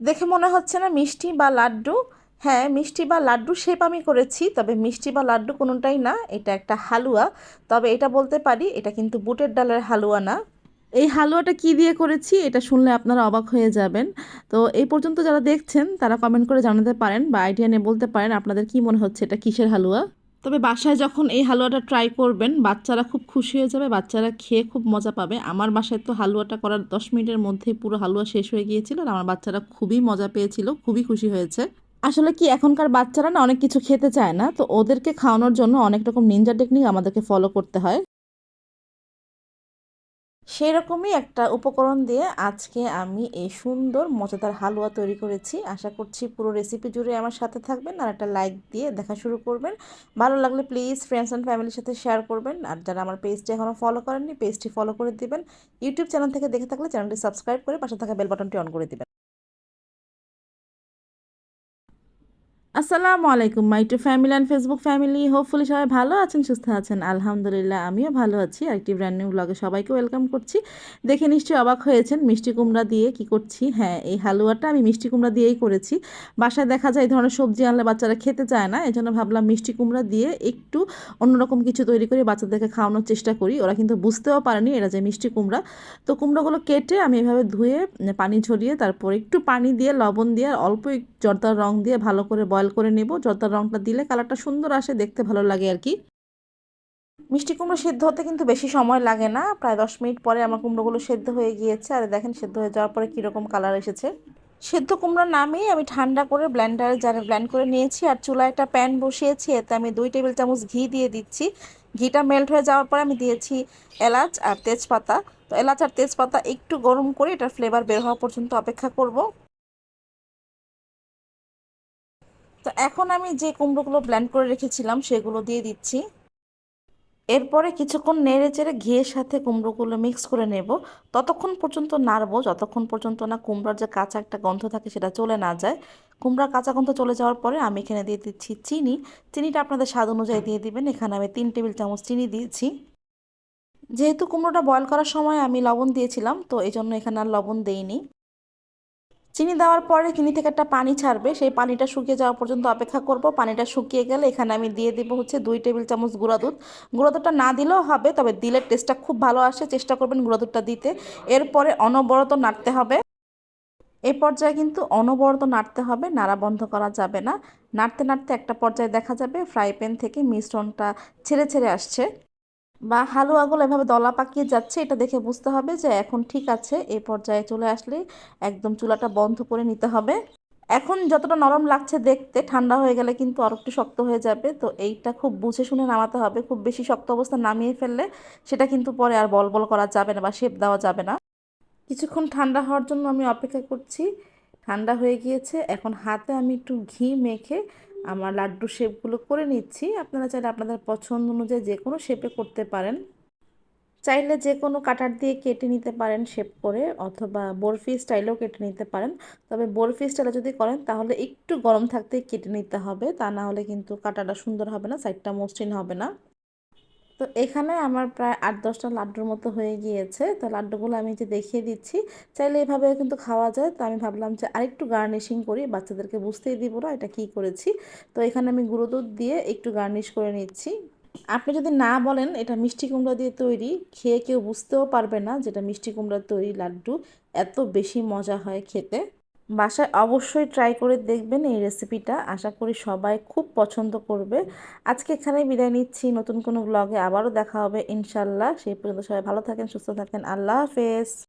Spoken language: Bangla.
দেখে মনে হচ্ছে না মিষ্টি বা লাড্ডু। হ্যাঁ মিষ্টি বা লাড্ডু শেপ আমি করেছি, তবে মিষ্টি বা লাড্ডু কোনোটাই না, এটা একটা হালুয়া। তবে এটা বলতে পারি, এটা কিন্তু বুটের ডালের হালুয়া না। এই হালুয়াটা কি দিয়ে করেছি, এটা শুনলে আপনারা অবাক হয়ে যাবেন। তো এই পর্যন্ত যারা দেখছেন, তারা কমেন্ট করে জানাতে পারেন বা আইডিয়া নিয়ে বলতে পারেন আপনাদের কি মনে হচ্ছে, এটা কিসের হালুয়া? তবে বাসায় যখন এই হালুয়াটা ট্রাই করবেন, বাচ্চারা খুব খুশি হয়ে যাবে, বাচ্চারা খেয়ে খুব মজা পাবে। আমার বাসায় তো হালুয়াটা করার দশ মিনিটের মধ্যেই পুরো হালুয়া শেষ হয়ে গিয়েছিল আর আমার বাচ্চারা খুবই মজা পেয়েছিল, খুবই খুশি হয়েছে। আসলে কি, এখনকার বাচ্চারা না অনেক কিছু খেতে চায় না, তো ওদেরকে খাওয়ানোর জন্য অনেক রকম নিনজা টেকনিক আমাদেরকে ফলো করতে হয়। সেরকমই একটা উপকরণ দিয়ে আজকে আমি এই সুন্দর, মজাদার হালুয়া তৈরি করেছি। আশা করছি পুরো রেসিপি জুড়ে আমার সাথে থাকবেন আর একটা লাইক দিয়ে দেখা শুরু করবেন। ভালো লাগলে প্লিজ ফ্রেন্ডস অ্যান্ড ফ্যামিলির সাথে শেয়ার করবেন। আর যারা আমার পেজটি এখনও ফলো করেননি পেজটি ফলো করে দিবেন। ইউটিউব চ্যানেল থেকে দেখে থাকলে চ্যানেলটি সাবস্ক্রাইব করে পাশে থাকা বেল বাটনটি অন করে দিবেন। আসসালামু আলাইকুম, my to family and Facebook family. Hopefully সবাই ভালো আছেন, সুস্থ আছেন। আলহামদুলিল্লাহ, আমিও ভালো আছি। আরেকটি ব্র্যান্ড নিউ ব্লগে সবাইকে ওয়েলকাম করছি। দেখে নিশ্চয়ই অবাক হয়েছেন মিষ্টি কুমড়া দিয়ে কি করছি। হ্যাঁ এই হালুয়াটা আমি মিষ্টি কুমড়া দিয়েই করেছি। বাসায় দেখা যায় এই ধরনের সবজি আনলে বাচ্চারা খেতে চায় না এই জন্য ভাবলাম মিষ্টি কুমড়া দিয়ে একটু অন্যরকম কিছু তৈরি করে বাচ্চাদেরকে খাওয়ানোর চেষ্টা করি। ওরা কিন্তু বুঝতেও পারেনি এরা যে মিষ্টি কুমড়া। তো কুমড়োগুলো কেটে আমি এভাবে ধুয়ে, পানি ঝরিয়ে তারপর একটু পানি দিয়ে, লবণ দিয়ে অল্প জর্দার রং দিয়ে ভালো করে বয়ল করে নেব। জর্দার রংটা দিলে কালারটা সুন্দর আসে, দেখতে ভালো লাগে আর কি। মিষ্টি কুমড়ো সেদ্ধ হতে কিন্তু বেশি সময় লাগে না। প্রায় দশ মিনিট পরে আমার কুমড়োগুলো সেদ্ধ হয়ে গিয়েছে। আর দেখেন সেদ্ধ হয়ে যাওয়ার পরে কীরকম কালার এসেছে। সেদ্ধ কুমড়ো নামিয়ে আমি ঠান্ডা করে ব্ল্যান্ডারে জারে ব্ল্যান্ড করে নিয়েছি আর চুলায় একটা প্যান বসিয়েছি, এতে আমি দুই টেবিল চামচ ঘি দিয়ে দিচ্ছি। ঘিটা মেল্ট হয়ে যাওয়ার পরে আমি দিয়েছি এলাচ আর তেজপাতা। তো এলাচ আর তেজপাতা একটু গরম করে এটার ফ্লেভার বের হওয়া পর্যন্ত অপেক্ষা করব। তো এখন আমি যে কুমড়োগুলো ব্ল্যান্ড করে রেখেছিলাম, সেগুলো দিয়ে দিচ্ছি। এরপরে কিছুক্ষণ নেড়ে চেড়ে ঘিয়ের সাথে কুমড়োগুলো মিক্স করে নেব। ততক্ষণ পর্যন্ত নাড়বো, যতক্ষণ পর্যন্ত না কুমড়োর যে কাঁচা একটা গন্ধ থাকে সেটা চলে না যায়। কুমড়ার কাঁচা গন্ধ চলে যাওয়ার পরে আমি এখানে দিয়ে দিচ্ছি চিনি। চিনিটা আপনাদের স্বাদ অনুযায়ী দিয়ে দিবেন। এখানে আমি তিন টেবিল চামচ চিনি দিয়েছি। যেহেতু কুমড়োটা বয়ল করার সময় আমি লবণ দিয়েছিলাম, তো এই জন্য এখানে আর লবণ দেইনি। চিনি দেওয়ার পরে চিনি থেকে একটা পানি ছাড়বে, সেই পানিটা শুকিয়ে যাওয়া পর্যন্ত অপেক্ষা করব। পানিটা শুকিয়ে গেলে এখানে আমি দিয়ে দিব হচ্ছে দুই টেবিল চামচ গুঁড়া দুধ। গুঁড়া দুধটা না দিলেও হবে, তবে দিলে টেস্টটা খুব ভালো আসে। চেষ্টা করবেন গুঁড়া দুধটা দিতে। এরপরে অনবরত নাড়তে হবে। এই পর্যায়ে কিন্তু অনবরত নাড়তে হবে, নাড়া বন্ধ করা যাবে না। নাড়তে নাড়তে একটা পর্যায়ে দেখা যাবে, ফ্রাই প্যান থেকে মিশ্রণটা ছেড়ে ছেড়ে আসছে। বা হালুয়াগুলো এভাবে দলা পাকিয়ে যাচ্ছে, এটা দেখে বুঝতে হবে যে এখন ঠিক আছে এই পর্যায়ে চলে আসলে একদম চুলাটা বন্ধ করে নিতে হবে। এখন যতটা নরম লাগছে দেখতে, ঠান্ডা হয়ে গেলে কিন্তু আরও একটু শক্ত হয়ে যাবে, তো এইটা খুব বুঝে শুনে নামাতে হবে। খুব বেশি শক্ত অবস্থা নামিয়ে ফেললে সেটা কিন্তু পরে আর বল বল করা যাবে না বা শেপ দেওয়া যাবে না। কিছুক্ষণ ঠান্ডা হওয়ার জন্য আমি অপেক্ষা করছি। ঠান্ডা হয়ে গিয়েছে, এখন হাতে আমি একটু ঘি মেখে আমার লাড্ডু শেপগুলো করে নিচ্ছি। আপনারা চাইলে আপনাদের পছন্দ অনুযায়ী যে কোনো শেপে করতে পারেন। চাইলে যে কোনো কাটার দিয়ে কেটে নিতে পারেন শেপ করে, অথবা বরফি স্টাইলেও কেটে নিতে পারেন। তবে বরফি স্টাইলে যদি করেন, তাহলে একটু গরম থাকতেই কেটে নিতে হবে। তা না হলে কিন্তু কাটাটা সুন্দর হবে না সাইডটা মসৃণ হবে না। তো এখানে আমার প্রায় আট দশটা লাড্ডুর মতো হয়ে গিয়েছে। তো লাড্ডুগুলো আমি যে দেখিয়ে দিচ্ছি, চাইলে এভাবে কিন্তু খাওয়া যায়। তো আমি ভাবলাম যে আরেকটু গার্নিশিং করি, বাচ্চাদেরকে বুঝতেই দিব না এটা কি করেছি। তো এখানে আমি গুঁড়ো দুধ দিয়ে একটু গার্নিশ করে নিচ্ছি। আপনি যদি না বলেন, এটা মিষ্টি কুমড়া দিয়ে তৈরি, খেয়ে কেউ বুঝতেও পারবে না যেটা মিষ্টি কুমড়ার তৈরি লাড্ডু। এত বেশি মজা হয় খেতে। বাসায় অবশ্যই ট্রাই করে দেখবেন এই রেসিপিটা আশা করি সবাই খুব পছন্দ করবে। আজকে এখানেই বিদায় নিচ্ছি। নতুন কোনো ব্লগে আবারও দেখা হবে ইনশাল্লাহ। সেই পর্যন্ত সবাই ভালো থাকেন, সুস্থ থাকেন। আল্লাহ হাফেজ।